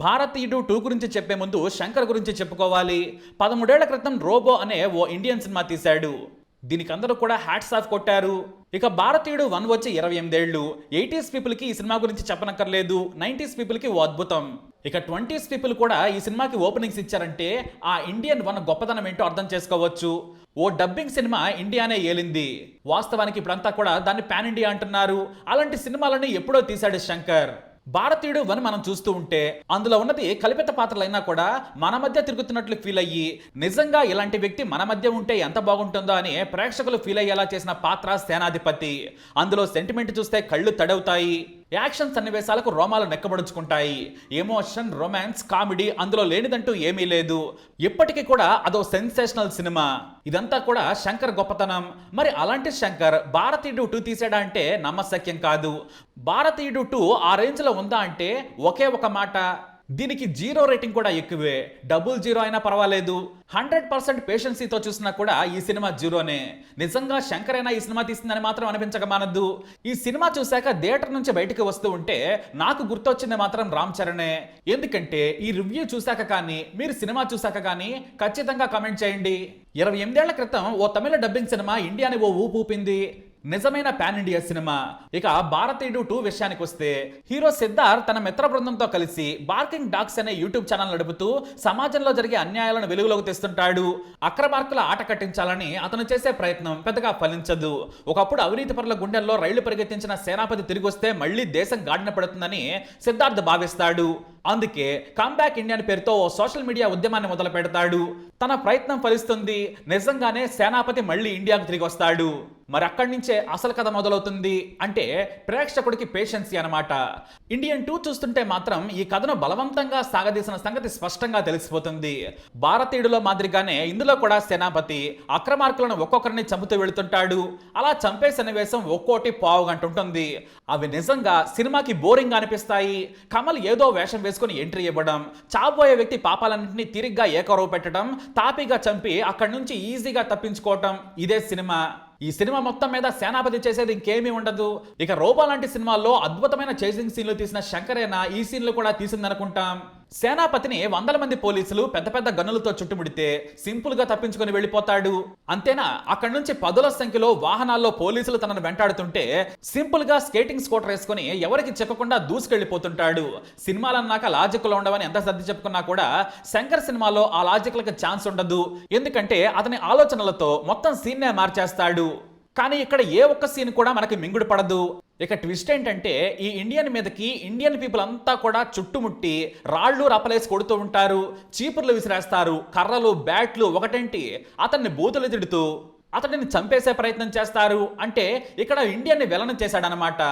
భారతీయుడు టూ గురించి చెప్పే ముందు శంకర్ గురించి చెప్పుకోవాలి. పదమూడేళ్ళ క్రితం రోబో అనే ఓ ఇండియన్ సినిమా తీశాడు. దీనికి అందరూ కూడా హ్యాట్స్ ఆఫ్ కొట్టారు. ఇక భారతీయుడు వన్ వచ్చి ఇరవై ఎనిమిదేళ్ళు. ఎయిటీస్ పీపుల్కి ఈ సినిమా గురించి చెప్పనక్కర్లేదు. నైంటీస్ పీపుల్కి ఓ అద్భుతం. ఇక ట్వంటీస్ పీపుల్ కూడా ఈ సినిమాకి ఓపెనింగ్స్ ఇచ్చారంటే ఆ ఇండియన్ వన్ గొప్పతనం ఏంటో అర్థం చేసుకోవచ్చు. ఓ డబ్బింగ్ సినిమా ఇండియానే ఏలింది. వాస్తవానికి ఇప్పుడంతా కూడా దాన్ని పాన్ ఇండియా అంటున్నారు. అలాంటి సినిమాలని ఎప్పుడో తీశాడు శంకర్. భారతీయుడు వన్ మనం చూస్తూ ఉంటే అందులో ఉన్నది కల్పిత పాత్రలైనా కూడా మన మధ్య తిరుగుతున్నట్లు ఫీల్ అయ్యి నిజంగా ఇలాంటి వ్యక్తి మన మధ్య ఉంటే ఎంత బాగుంటుందో అని ప్రేక్షకులు ఫీల్ అయ్యేలా చేసిన పాత్ర సేనాధిపతి. అందులో సెంటిమెంట్ చూస్తే కళ్ళు తడవుతాయి. యాక్షన్ సన్నివేశాలకు రోమాలు నెక్కబడుచుకుంటాయి. ఎమోషన్ రొమాన్స్ కామెడీ అందులో లేనిదంటూ ఏమీ లేదు. ఇప్పటికీ కూడా అదో సెన్సేషనల్ సినిమా ఇదంతా కూడా శంకర్ గొప్పతనం. మరి అలాంటి శంకర్ భారతీయుడు టూ తీసాడా అంటే నమ్మశక్యం కాదు. భారతీయుడు టూ ఆ రేంజ్లో ఉందా అంటే ఒకే ఒక మాట. దీనికి జీరో రేటింగ్ కూడా ఎక్కువే. డబుల్ జీరో అయినా పర్వాలేదు. హండ్రెడ్ పర్సెంట్ పేషెన్సీతో చూసినా కూడా ఈ సినిమా జీరోనే. నిజంగా శంకర్ అయినా ఈ సినిమా తీసిందని మాత్రం అనిపించక మానద్దు. ఈ సినిమా చూశాక థియేటర్ నుంచి బయటకు వస్తూ ఉంటే నాకు గుర్తొచ్చింది మాత్రం రామ్ చరణే. ఎందుకంటే ఈ రివ్యూ చూశాక కానీ మీరు సినిమా చూశాక కానీ ఖచ్చితంగా కామెంట్ చేయండి. ఇరవై ఎనిమిదేళ్ళ క్రితం ఓ తమిళ డబ్బింగ్ సినిమా ఇండియాని ఓ ఊపు ఊపింది. నిజమైన పాన్ ఇండియా సినిమా. ఇక భారతీయుడు టూ విషయానికి వస్తే హీరో సిద్ధార్థ్ తన మిత్ర బృందంతో కలిసి బార్కింగ్ డాగ్స్ అనే యూట్యూబ్ ఛానల్ నడుపుతూ సమాజంలో జరిగే అన్యాయాలను వెలుగులోకి తెస్తుంటాడు. అక్రమార్కుల ఆట కట్టించాలని అతను చేసే ప్రయత్నం పెద్దగా ఫలించదు. ఒకప్పుడు అవినీతి పరుల గుండెల్లో రైళ్ళు పరిగెత్తించిన సేనాపతి తిరిగి వస్తే మళ్ళీ దేశం గాడిన పడుతుందని సిద్ధార్థ్ భావిస్తాడు. అందుకే కంబ్యాక్ అని పేరుతో ఓ సోషల్ మీడియా ఉద్యమాన్ని మొదలు పెడతాడు. తన ప్రయత్నం ఫలిస్తుంది. నిజంగానే సేనాపతి మళ్ళీ ఇండియాకు తిరిగి వస్తాడు. మరి అక్కడి నుంచే అసలు కథ మొదలవుతుంది అంటే ప్రేక్షకుడికి పేషెన్సీ అనమాట ఇండియన్ టూ చూస్తుంటే మాత్రం ఈ కథను బలవంతంగా సాగదీసిన సంగతి స్పష్టంగా తెలిసిపోతుంది. భారతీయుడిలో మాదిరిగానే ఇందులో కూడా సేనాపతి అక్రమార్కులను ఒక్కొక్కరిని చంపుతూ వెళుతుంటాడు. అలా చంపే సన్నివేశం ఒక్కోటి పావు గంట ఉంటుంది. అవి నిజంగా సినిమాకి బోరింగ్ అనిపిస్తాయి. కమల్ ఏదో వేషం వేసుకుని ఎంట్రీ ఇవ్వడం చాబోయే వ్యక్తి పాపాలన్నింటినీ తిరిగ్గా ఏకరవ పెట్టడం తాపీగా చంపి అక్కడి నుంచి ఈజీగా తప్పించుకోవటం ఇదే సినిమా. ఈ సినిమా మొత్తం మీద సేనాపతి చేసేది ఇంకేమీ ఉండదు. ఇక రోబో లాంటి సినిమాల్లో అద్భుతమైన చేసింగ్ సీన్లు తీసిన శంకరేనా ఈ సీన్లు కూడా తీసిందనుకుంటాం. సేనాపతిని వందల మంది పోలీసులు పెద్ద పెద్ద గన్నులతో చుట్టుముడితే సింపుల్గా తప్పించుకొని వెళ్ళిపోతాడు. అంతేనా? అక్కడి నుంచి పదుల సంఖ్యలో వాహనాల్లో పోలీసులు తనను వెంటాడుతుంటే సింపుల్గా స్కేటింగ్ స్కూటర్ వేసుకుని ఎవరికి చెప్పకుండా దూసుకెళ్ళిపోతుంటాడు. సినిమాలన్నాక లాజిక్లు ఉండవని ఎంత సర్ది చెప్పుకున్నా కూడా శంకర్ సినిమాలో ఆ లాజిక్లకు ఛాన్స్ ఉండదు. ఎందుకంటే అతని ఆలోచనలతో మొత్తం సీన్నే మార్చేస్తాడు. కానీ ఇక్కడ ఏ ఒక్క సీన్ కూడా మనకి మింగుడు పడదు. ఇక ట్విస్ట్ ఏంటంటే ఈ ఇండియన్ మీదకి ఇండియన్ పీపుల్ అంతా కూడా చుట్టుముట్టి రాళ్ళు రప్పలేసి కొడుతూ ఉంటారు చీపుర్లు విసిరేస్తారు కర్రలు బ్యాట్లు ఒకటేంటి? అతన్ని బూతులు తిడుతూ అతడిని చంపేసే ప్రయత్నం చేస్తారు. అంటే ఇక్కడ ఇండియన్ని వెలనం చేశాడనమాట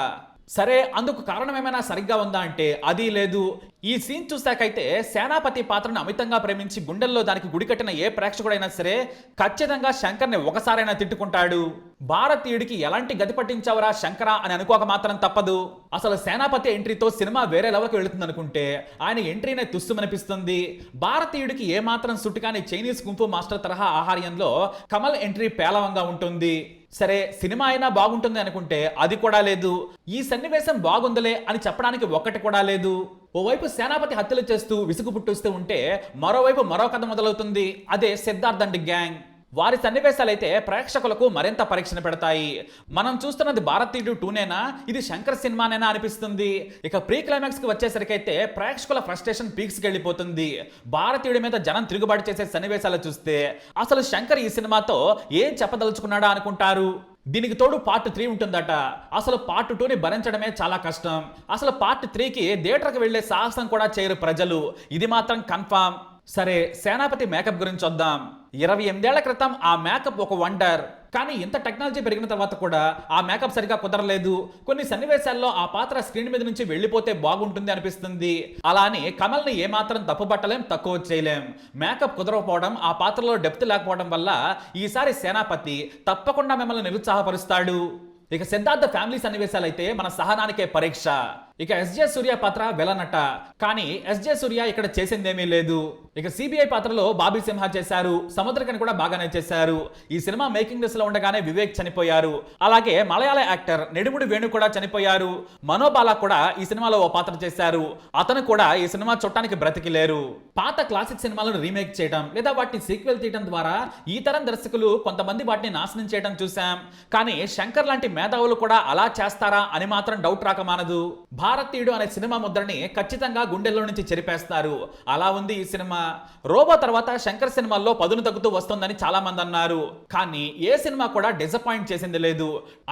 సరే అందుకు కారణం ఏమైనా సరిగ్గా ఉందా అంటే అది లేదు. ఈ సీన్ చూశాకైతే సేనాపతి పాత్రను అమితంగా ప్రేమించి గుండెల్లో దానికి గుడి కట్టిన ఏ ప్రేక్షకుడైనా సరే ఖచ్చితంగా శంకర్ని ఒకసారైనా తిట్టుకుంటాడు. భారతీయుడికి ఎలాంటి గతి పట్టించావరా శంకర అని అనుకోక మాత్రం తప్పదు. అసలు సేనాపతి ఎంట్రీతో సినిమా వేరే లెవెల్కి వెళుతుంది అనుకుంటే ఆయన ఎంట్రీనే తుస్సుమనిపిస్తుంది. భారతీయుడికి ఏమాత్రం సుట్టుకాని చైనీస్ గుంపు మాస్టర్ తరహా ఆహార్యంలో కమల్ ఎంట్రీ పేలవంగా ఉంటుంది. సరే సినిమా అయినా బాగుంటుంది అనుకుంటే అది కూడా లేదు. ఈ సన్నివేశం బాగుందిలే అని చెప్పడానికి ఒక్కటి కూడా లేదు. ఓవైపు సేనాపతి హత్యలు చేస్తూ విసుగు పుట్టిస్తూ ఉంటే మరోవైపు మరో కథ మొదలవుతుంది. అదే సిద్ధార్థ్ అండ్ గ్యాంగ్. వారి సన్నివేశాలైతే ప్రేక్షకులకు మరింత పరీక్షణ పెడతాయి. మనం చూస్తున్నది భారతీయుడు టూనేనా? ఇది శంకర్ సినిమానేనా అనిపిస్తుంది? ఇక ప్రీ క్లైమాక్స్కి వచ్చేసరికి అయితే ప్రేక్షకుల ఫ్రస్ట్రేషన్ పీక్స్కి వెళ్ళిపోతుంది భారతీయుడి మీద జనం తిరుగుబాటు చేసే సన్నివేశాలు చూస్తే అసలు శంకర్ ఈ సినిమాతో ఏం చెప్పదలుచుకున్నాడా అనుకుంటారు? దీనికి తోడు పార్ట్ త్రీ ఉంటుందట. అసలు పార్ట్ టూని భరించడమే చాలా కష్టం. అసలు పార్ట్ త్రీకి థియేటర్కి వెళ్ళే సాహసం కూడా చేయరు ప్రజలు. ఇది మాత్రం కన్ఫామ్. సరే సేనాపతి మేకప్ గురించి వద్దాం ఇరవై ఎనిమిదేళ్ళ క్రితం ఆ మేకప్ ఒక వండర్. కానీ ఇంత టెక్నాలజీ పెరిగిన తర్వాత కూడా ఆ మేకప్ సరిగా కుదరలేదు. కొన్ని సన్నివేశాల్లో ఆ పాత్ర స్క్రీన్ మీద నుంచి వెళ్ళిపోతే బాగుంటుంది అనిపిస్తుంది. అలా అని కమల్ని ఏమాత్రం తప్పుపట్టలేం తక్కువ చేయలేం. మేకప్ కుదరకపోవడం ఆ పాత్రలో డెప్త్ లేకపోవడం వల్ల ఈసారి సేనాపతి తప్పకుండా మిమ్మల్ని నిరుత్సాహపరుస్తాడు. ఇక సిద్ధార్థ ఫ్యామిలీ సన్నివేశాలు అయితే మన సహనానికే పరీక్ష. ఇక ఎస్జే సూర్య పాత్ర వెలనట. కానీ ఎస్జే సూర్య ఇక్కడ చేసిందేమీ లేదు. ఇక సిబిఐ పాత్రలో బాబీ సింహ చేశారు. సముద్రకని కూడా బాగానే చేశారు. ఈ సినిమా మేకింగ్ దశలో ఉండగానే వివేక్ చనిపోయారు. అలాగే మలయాళ యాక్టర్ నెడుముడి వేణు కూడా చనిపోయారు. మనోబాల కూడా ఈ సినిమాలో ఓ పాత్ర చేశారు. అతను కూడా ఈ సినిమా చూడటానికి బ్రతికి లేరు పాత క్లాసిక్ సినిమాలను రీమేక్ చేయడం లేదా వాటిని సీక్వెల్ తీయడం ద్వారా ఈ తరం దర్శకులు కొంతమంది వాటిని నాశనం చేయడం చూసాం కానీ శంకర్ లాంటి మేధావులు కూడా అలా చేస్తారా అని మాత్రం డౌట్ రాకమానదు భారతీయుడు అనే సినిమా ముద్రని ఖచ్చితంగా గుండెల్లో నుంచి చెరిపేస్తారు. అలా ఉంది ఈ సినిమా. రోబో తర్వాత శంకర్ సినిమాల్లో పదును తగ్గుతూ వస్తుందని చాలా మంది అన్నారు. కానీ ఏ సినిమా కూడా డిసప్పాయింట్ చేసింది లేదు.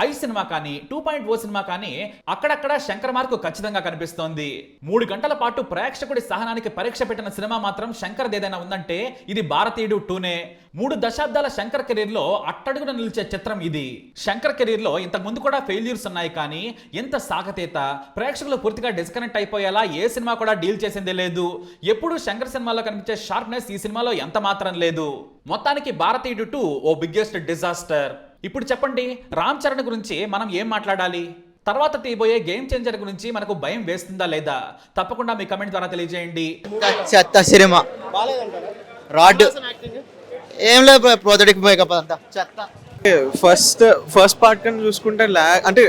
ఐ సినిమా కానీ టూ పాయింట్ ఓ సినిమా కానీ అక్కడక్కడ శంకర్ మార్కు ఖచ్చితంగా కనిపిస్తోంది. మూడు గంటల పాటు ప్రేక్షకుడి సహనానికి పరీక్ష పెట్టిన సినిమా మాత్రం శంకర్ ఏదైనా ఉందంటే ఇది భారతీయుడు టూనే. మూడు దశాబ్దాల శంకర్ కెరీర్లో అట్టడుగున నిలిచే చిత్రం ఇది. శంకర్ కెరీర్లో ఇంతకు ముందు కూడా ఫెయిల్యూర్స్ ఉన్నాయి కానీ ఇంత సాగతీత. ప్రేక్షకులు పూర్తిగా డిస్కనెక్ట్ అయిపోయేలా ఏ సినిమా కూడా డీల్ చేసిందే లేదు. ఎప్పుడు శంకర్ సినిమాలో కనిపించే షార్ప్నెస్ ఈ సినిమాలో ఎంత మాత్రం లేదు. మొత్తానికి భారతీయుడు టూ ఓ బిగ్గెస్ట్ డిజాస్టర్ ఇప్పుడు చెప్పండి రామ్ చరణ్ గురించి మనం ఏం మాట్లాడాలి? తర్వాత తీయబోయే గేమ్ చేంజర్ గురించి మనకు భయం వేస్తుందా లేదా? తప్పకుండా మీ కమెంట్ ద్వారా తెలియజేయండి. చెత్త సినిమా. రాడ్. ఏం లేదు ప్రోజెక్ట్కి పోయి అంతా. చెత్త. ఫస్ట్ ఫస్ట్ పార్ట్ కన్నా చూసుకుంటే ల్యాగ్ అంటే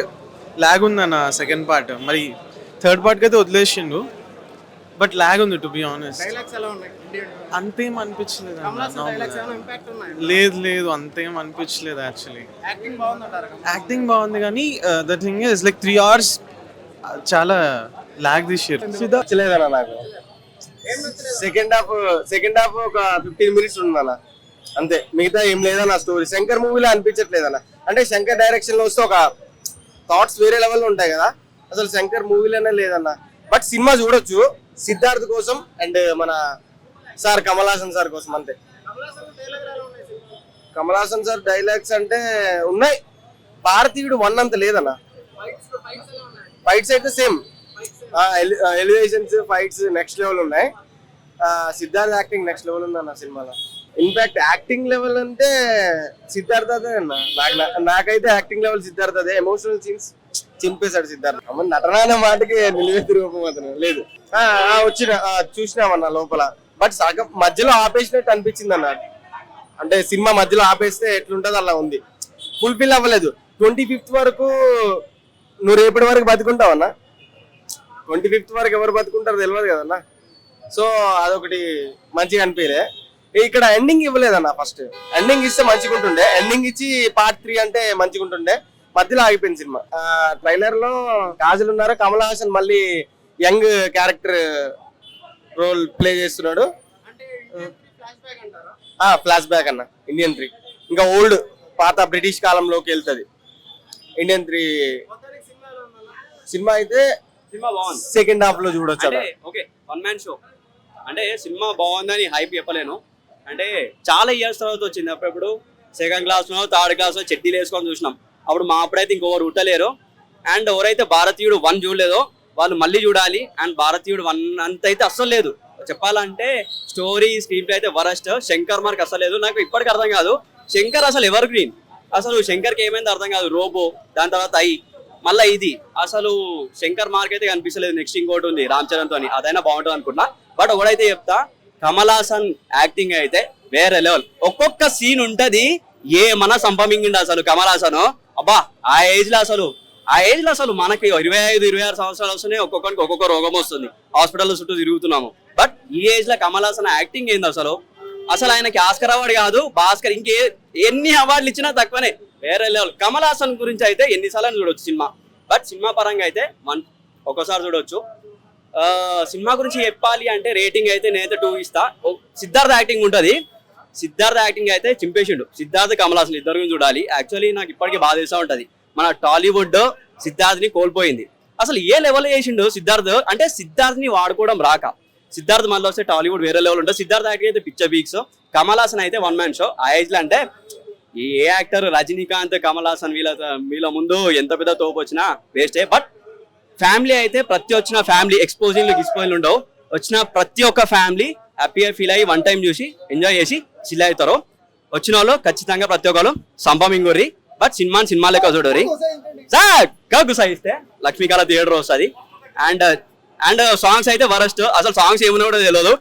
ల్యాగ్ ఉందన్న సెకండ్ పార్ట్ మరి థర్డ్ పార్ట్కి అయితే వదిలేసిండు. బట్ ల్యాగ్ ఉంది టు బి ఆనెస్ట్ అంతేం అనిపించలేదు. లేదు లేదు. అంతేం అనిపించలేదు యాక్చువల్లీ యాక్టింగ్ బాగుంది కానీ the thing is like three hours చాలా ల్యాగ్ తీసారు నచ్చలేదన్న నాకు. సెకండ్ హాఫ్ సెకండ్ హాఫ్ ఒక ఫిఫ్టీన్ మినిట్స్ ఉందన్న. అంతే. మిగతా ఏం లేదన్న స్టోరీ శంకర్ మూవీలో అనిపించట్లేదన్న. అంటే శంకర్ డైరెక్షన్లో వస్తే ఒక థాట్స్ వేరే లెవెల్ ఉంటాయి కదా. అసలు శంకర్ మూవీలోనే లేదన్న. బట్ సినిమా చూడొచ్చు. సిద్ధార్థ్ కోసం అండ్ మన సార్ కమల్ హాసన్ సార్ కోసం అంతే. కమల్ హాసన్ సార్ డైలాగ్స్ అంటే ఉన్నాయి. భారతీయుడు వన్ అంత లేదన్న. ఫైట్స్ అయితే same elevations fights next level ఉన్నాయి. సిద్ధార్థ్ యాక్టింగ్ నెక్స్ట్ లెవెల్ ఉంది అన్న సినిమాలో ఇన్ఫాక్ట్ యాక్టింగ్ లెవెల్ అంటే సిద్ధార్థ అదే అన్న నాకు నాకైతే యాక్టింగ్ లెవెల్ సిద్ధార్థ అదే ఎమోషనల్ సీన్స్ చింపేశాడు సిద్ధార్థ. అమ్మ నటన అనే మాటకి నిలువెత్తి రూపం అతను. లేదు. వచ్చిన చూసినామన్న లోపల. బట్ సగం మధ్యలో ఆపేసినట్టు అనిపించింది అన్న అంటే సినిమా మధ్యలో ఆపేస్తే ఎట్లుంటది అలా ఉంది. ఫుల్ఫిల్ అవ్వలేదు. ట్వంటీ ఫిఫ్త్ వరకు నువ్వు రేపటి వరకు బతుకుంటావన్నా? ట్వంటీ ఫిఫ్త్ వరకు ఎవరు బతుకుంటారో తెలియదు కదన్నా? సో అదొకటి మంచిగా అనిపించలే. ఇక్కడ ఎండింగ్ ఇవ్వలేదన్న ఫస్ట్ ఎండింగ్ ఇస్తే మంచిగా ఉంటుండే ఎండింగ్ ఇచ్చి పార్ట్ త్రీ అంటే మంచిగా ఉంటుండే మధ్యలో ఆగిపోయింది సినిమా. ట్రైలర్లో కాజల్ ఉన్నారు? కమల్ హాసన్ మళ్ళీ యంగ్ క్యారెక్టర్ రోల్ ప్లే చేస్తున్నాడు. ఫ్లాష్ బ్యాక్ అన్న ఇండియన్ త్రీ ఇంకా ఓల్డ్ పాత బ్రిటిష్ కాలంలోకి వెళ్తది. ఇండియన్ త్రీ సినిమా అయితే సినిమా బాగుంది. సెకండ్ హాఫ్లో చూడొచ్చు. ఓకే వన్ మ్యాన్ షో అంటే సినిమా బాగుందని హైప్ చెప్పలేను. అంటే చాలా ఇయర్స్ తర్వాత వచ్చింది. అప్పుడప్పుడు సెకండ్ క్లాస్లో థర్డ్ క్లాస్లో చెట్టీలు వేసుకొని చూసినాం. అప్పుడు మా అప్పుడైతే ఇంకొకరు ఉట్టలేరు అండ్ ఎవరైతే భారతీయుడు వన్ చూడలేదో వాళ్ళు మళ్ళీ చూడాలి. అండ్ భారతీయుడు వన్ అంత అయితే అస్సలు లేదు. చెప్పాలంటే స్టోరీ స్క్రీన్ ప్లే అయితే వరస్ట్. శంకర్ మార్క్ అసలు లేదు. నాకు ఇప్పటికి అర్థం కాదు. శంకర్ అసలు ఎవర్ గ్రీన్? అసలు శంకర్కి ఏమైంది అర్థం కాదు. రోబో దాని తర్వాత ఐ. మళ్ళీ ఇది. అసలు శంకర్ మార్క్ అయితే కనిపించలేదు నెక్స్ట్ ఇంకోటి ఉంది రామ్ చరణ్ తోని. అదైనా బాగుంటుంది అనుకున్నా బట్ ఒకడైతే చెప్తా కమల్ హాసన్ యాక్టింగ్ అయితే వేరే లెవెల్. ఒక్కొక్క సీన్ ఉంటుంది. ఏమన్నా సంపమింగిండు అసలు కమల్ హాసన్ అబ్బా ఆ ఏజ్లో అసలు ఆ ఏజ్లో అసలు మనకి ఇరవై ఐదు ఇరవై ఆరు సంవత్సరాలు వస్తున్నాయి ఒక్కొక్కరికి ఒక్కొక్క రోగం వస్తుంది. హాస్పిటల్ చుట్టూ తిరుగుతున్నాము. బట్ ఈ ఏజ్లో కమల్ హాసన్ యాక్టింగ్ ఏంది అసలు? అసలు ఆయనకి ఆస్కర్ అవార్డు కాదు భాస్కర్ ఇంకే ఎన్ని అవార్డులు ఇచ్చినా తక్కువనే. వేరే లెవెల్. కమల్ హాసన్ గురించి అయితే ఎన్నిసార్లు చూడొచ్చు సినిమా. బట్ సినిమా పరంగా అయితే వన్ ఒక్కోసారి చూడొచ్చు. ఆ, సినిమా గురించి చెప్పాలి అంటే రేటింగ్ అయితే నేనైతే టూ ఇస్తా. సిద్ధార్థ యాక్టింగ్ ఉంటుంది. సిద్ధార్థ యాక్టింగ్ అయితే చింపేసిండు. సిద్ధార్థ కమల్ ఇద్దరు చూడాలి. యాక్చువల్లీ నాకు ఇప్పటికీ బాధ తెలుసా ఉంటది. మన టాలీవుడ్ సిద్ధార్థ్ని కోల్పోయింది. అసలు ఏ లెవెల్ చేసిండు సిద్ధార్థ్? అంటే సిద్ధార్థ్ని వాడుకోవడం రాక. సిద్ధార్థ్ మళ్ళీ వస్తే టాలీవుడ్ వేరే లెవెల్ ఉంటుంది సిద్ధార్థ్ యాక్టింగ్ అయితే పిక్చర్ వీక్స్ కమల్ హాసన్ అయితే వన్ మ్యాన్ షో ఆ ఏజ్లో అంటే ఈ ఏ యాక్టర్ రజనీకాంత్ కమల్ హాసన్ వీళ్ళ వీళ్ళ ముందు ఎంత పెద్ద తోపు వచ్చినా వేస్టే బట్ ఫ్యామిలీ అయితే ప్రతి వచ్చిన ఫ్యామిలీ ఎక్స్పోజింగ్లు ఎక్స్పోజింగ్లు ఉండవు. వచ్చిన ప్రతి ఒక్క ఫ్యామిలీ హ్యాపీగా ఫీల్ అయ్యి వన్ టైం చూసి ఎంజాయ్ చేసి చిల్ అవుతారు? వచ్చిన వాళ్ళు ఖచ్చితంగా ప్రతి ఒక్కరు సంపమింగుర్రి బట్ సినిమా సినిమా లెక్క చూడరి సార్ గుసాయిస్తే లక్ష్మీకాల థియేటర్ వస్తుంది. అండ్ అండ్ సాంగ్స్ అయితే వరస్ట్. అసలు సాంగ్స్ ఏమన్నా కూడా తెలియదు.